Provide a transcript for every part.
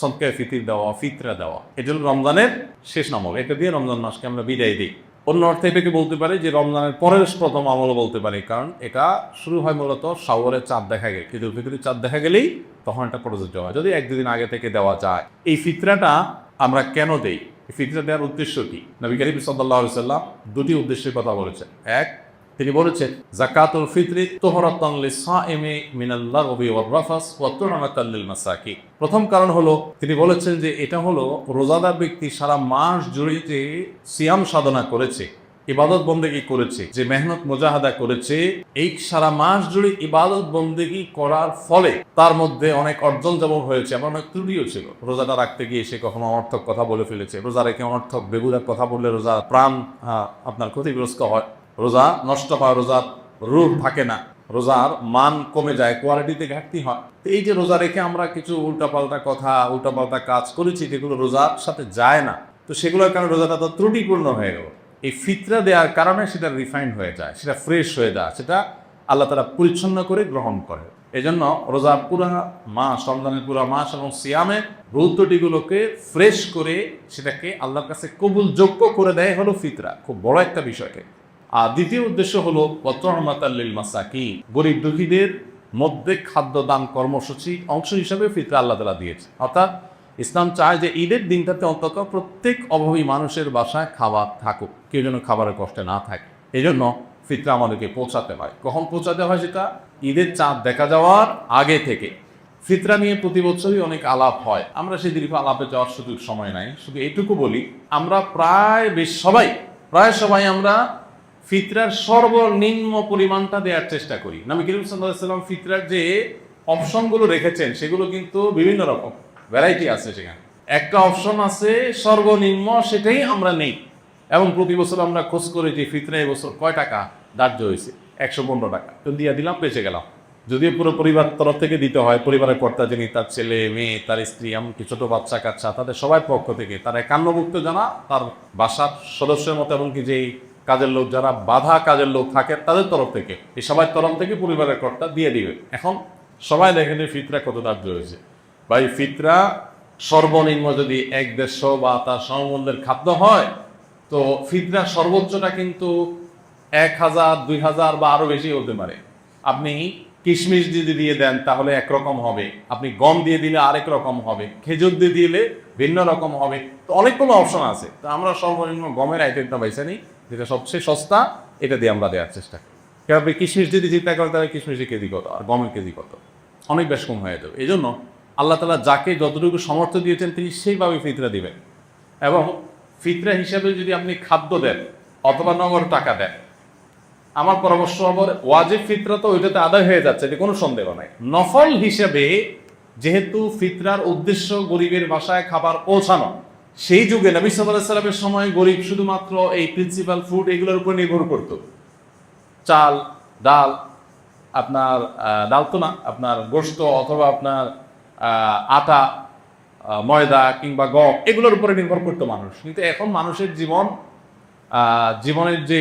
সদকায় ফিতির দেওয়া, ফিতরা দেওয়া। এটা হলো রমজানের শেষ নামক, এটা দিয়ে রমজান মাসকে আমরা বিদায় দিই। অন্য অর্থে এটাকে বলতে পারি যে রমজানের পরের প্রথম আমল বলতে পারি, কারণ এটা শুরু হয় মূলত সাগরের চাঁদ দেখা গেলে। ঈদুল ফিতরের চাঁদ দেখা গেলেই তখন এটা প্রযোজ্য হয়। যদি এক দুদিন আগে থেকে দেওয়া যায়, এই ফিতরাটা আমরা কেন দেই? ফিতরা দেওয়ার উদ্দেশ্য কি? নবী করিম সাল্লাহ সাল্লাম দুটি উদ্দেশ্যের কথা বলেছেন। এক তিনি বলেছেন, জাকাতুল ফিতরি তোহরাতান লিসাইমি মিনাল্লাহ রবি ওয়ার রাফাস ওয়া তুরমাতাল মাসাকি প্রথম কারণ হলো, তিনি বলেছেন যে এটা হলো রোজাদার ব্যক্তি সারা মাস জুড়ে যে সিয়াম সাধনা করেছে, ইবাদত বন্দেগি করেছে, যে মেহনত মোজাহাদা করেছে, এই সারা মাস জুড়ে ইবাদত বন্দেগি করার ফলে তার মধ্যে অনেক অর্জন যেমন হয়েছে এমন অনেক ত্রুটিও ছিল। রোজাটা রাখতে গিয়ে সে কখনো অনর্থক কথা বলে ফেলেছে। রোজা রেখে অনর্থক, বেগুদার কথা বললে রোজা প্রাণ আপনার ক্ষতিগ্রস্ত হয়। রোজা নষ্ট হয় রোজার রূপ থাকে না। রোজার মান কমে যায় কোয়ালিটিতে ঘাটতি হয়। তো এই যে রোজা রেখে আমরা কিছু উল্টাপাল্টা কথা, উল্টাপাল্টা কাজ করেছি, যেগুলো রোজার সাথে যায় না। তো সেগুলোর কারণে রোজাটা তো ত্রুটিপূর্ণ হয়ে গেল। এই ফিতরা দেওয়ার কারণে সেটা রিফাইন্ড হয়ে যায়, সেটা ফ্রেশ হয়ে যায়, সেটা আল্লাহ তারা পরিচ্ছন্ন করে গ্রহণ করে। এই জন্য রোজার পুরা মাস, রমজানের পুরা মাস এবং সিয়ামের রৌদ্রটিগুলোকে ফ্রেশ করে সেটাকে আল্লাহর কাছে কবুলযোগ্য করে দেয় হলো ফিতরা। খুব বড় একটা বিষয়কে। আর দ্বিতীয় উদ্দেশ্য হলো পত্রমাতাল্লিল মাসাকি গরিব দুঃখীদের মধ্যে খাদ্য দান কর্মসূচি অংশ হিসাবে ফিতরা আল্লাহ তালা দিয়েছে অর্থাৎ ইসলাম চায় যে ঈদের দিনটাতে অন্তত প্রত্যেক অভাবী মানুষের বাসায় খাবার থাকুক, কেউ যেন খাবারের কষ্টে না থাকে। এই জন্য ফিতরা আমাদেরকে পৌঁছাতে হয়। কখন পৌঁছাতে হয় সেটা? ঈদের চাঁদ দেখা যাওয়ার আগে থেকে। ফিতরা নিয়ে প্রতি বছরই অনেক আলাপ হয়। আমরা সেই দীর্ঘ আলাপে যাওয়ার সুযোগ সময় নাই। শুধু এইটুকু বলি, আমরা প্রায় বেশ সবাই, প্রায় সবাই আমরা ফিতরার সর্বনিম্ন পরিমাণটা দেওয়ার চেষ্টা করি। নবী করিম সাল্লাম ফিতরার যে অপশনগুলো রেখেছেন, সেগুলো কিন্তু বিভিন্ন রকম ভ্যারাইটি আছে সেখানে। একটা অপশন আছে সর্বনিম্ন, সেটাই আমরা নেই। এবং প্রতি বছর আমরা খোঁজ করে যে ফিতরা এবছর কয় টাকা ধার্য হয়েছে? একশো পনেরো টাকা। তো দিয়ে দিলাম, বেঁচে গেলাম। যদিও পুরো পরিবার তরফ থেকে দিতে হয়, পরিবারের কর্তা যিনি, তার ছেলে, মেয়ে, তার স্ত্রী, এমনকি ছোট বাচ্চা কাচ্চা, তাদের সবাই পক্ষ থেকে, তারা একান্নভুক্ত জানা, তার বাসার সদস্যের মতো, এমনকি যেই কাজের লোক যারা বাধা কাজের লোক থাকে, তাদের তরফ থেকে, এই সবার তরফ থেকে পরিবারের কর্তা দিয়ে দিবে। এখন সবাই দেখেন যে ফিতরা কত ধার্য হয়েছে বা এই ফিতরা সর্বনিম্ন যদি এক দেড়শো বা তার সমবন্ধের খাদ্য হয়, তো ফিতরা সর্বোচ্চটা কিন্তু এক হাজার, দুই হাজার বা আরও বেশি হতে পারে। আপনি কিশমিশ যদি দিয়ে দেন, তাহলে একরকম হবে। আপনি গম দিয়ে দিলে আরেক রকম হবে। খেজুর দিয়ে দিলে ভিন্ন রকম হবে। তো অনেকগুলো অপশন আছে। তো আমরা সর্বনিম্ন গমের আইটেমটা বেছে নিই, যেটা সবচেয়ে সস্তা, এটা দিয়ে আমরা দেওয়ার চেষ্টা করি। কেউ আপনি কিশমিশ যদি চিন্তা করেন, তাহলে কিশমিশের কেজি কত? আর গমের কেজি কত? অনেক বেশ কম হয়ে যাবে। এই জন্য আল্লাহ তালা যাকে যতটুকু সমর্থ দিয়েছেন, তিনি সেইভাবে ফিতরা দিবেন। এবং ফিতরা হিসাবে যদি আপনি খাদ্য দেন, অথবা নগদ টাকা দেন আমার পরামর্শ হবে ওয়াজিব ফিতরা তো ওইটাতে আদায় হয়ে যাচ্ছে, এটা কোনো সন্দেহ নাই। নফল হিসেবে যেহেতু ফিতরার উদ্দেশ্য গরিবের বাসায় খাবার পৌঁছানো, সেই যুগে নবী সাল্লামের সময় গরিব শুধুমাত্র এই প্রিন্সিপাল ফুড এগুলোর উপর নির্ভর করত। চাল, ডাল, আপনার ডাল তো না, আপনার গোস্ত অথবা আপনার আটা ময়দা কিংবা গম এগুলোর উপরে নির্ভর করতো মানুষ। কিন্তু এখন মানুষের জীবন জীবনের যে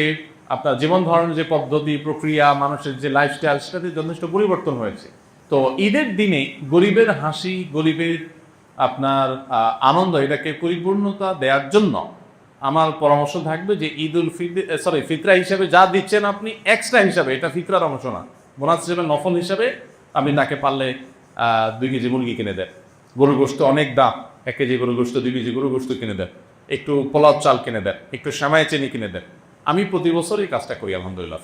আপনার জীবন ধারণের যে পদ্ধতি, প্রক্রিয়া, মানুষের যে লাইফস্টাইল সেটাতে যথেষ্ট পরিবর্তন হয়েছে। তো ঈদের দিনে গরিবের হাসি, গরিবের আপনার আনন্দ, এটাকে পরিপূর্ণতা দেওয়ার জন্য আমার পরামর্শ থাকবে যে ঈদ উল সরি ফিতরা হিসাবে যা দিচ্ছেন আপনি এক্সট্রা হিসাবে, এটা ফিতরার অংশ না। বোনাস হিসাবে, নফল হিসাবে আপনি তাকে পারলে দুই কেজি মুরগি কিনে দেন। গরুর গোস্ত অনেক দাম। এক কেজি গরুর গোস্ত দুই কেজি গরুর গোস্ত কিনে দেন। একটু পোলাও চাল কিনে দেন। একটু শ্যামাই চিনি কিনে দেন। আমি প্রতি বছর এই কাজটা করি আলহামদুলিল্লাহ।